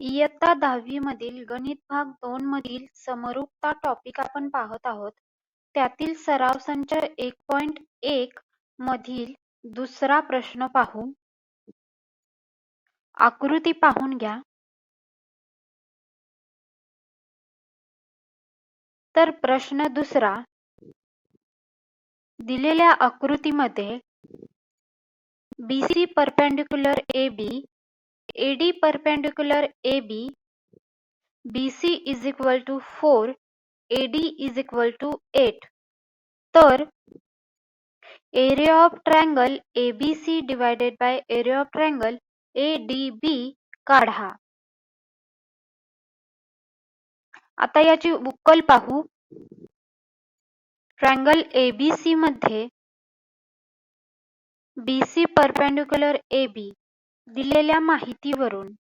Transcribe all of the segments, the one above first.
इयत्ता दहावी मधील गणित भाग दोन मधील समरूपता टॉपिक आपण पाहत आहोत. त्यातील सराव संच एक पॉइंट एक मधील दुसरा प्रश्न पाहू. आकृती पाहून घ्या. तर प्रश्न दुसरा दिलेल्या आकृतीमध्ये B C perpendicular B AD perpendicular AB BC is equal to 4 AD is equal to 8 तर area of triangle ABC divided by area of triangle ADB काढा आता याची उकल पाहू ट्रायंगल ABC मध्ये BC परपेंडिक्युलर AB दिलेल्या माहितीवरून.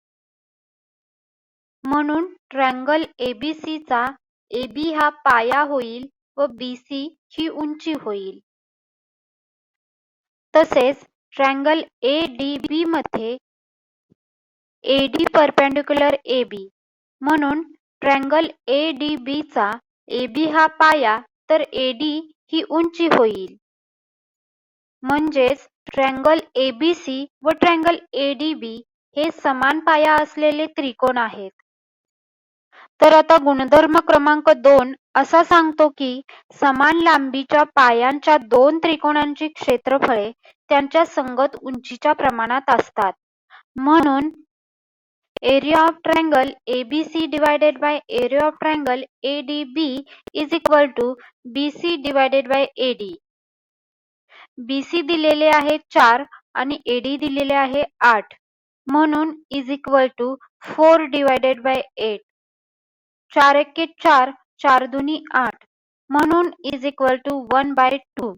म्हणून ट्रँगल एबीसी चा एबी हा पाया होईल व बीसी ही उंची होईल. तसेच ट्रँगल एडीबी मध्ये A D perpendicular A B म्हणून ट्रँगल ADB चा AB हा पाया तर एडी ही उंची होईल. म्हणजेच ट्रँगल एबीसी व ट्रँगल एडीबी हे समान पाया असलेले त्रिकोण आहेत. तर आता गुणधर्म क्रमांक दोन असा सांगतो की समान लांबीच्या पायांच्या दोन त्रिकोणांची क्षेत्रफळे त्यांच्या संगत उंचीच्या प्रमाणात असतात. म्हणून area of triangle ABC divided by area of triangle ADB is equal to BC divided by AD BC दिलेले आहे चार आणि एडी दिलेले आहे आठ. म्हणून is equal to four divided by eight चार एके चार चार दुनी आठ. म्हणून is equal to one by two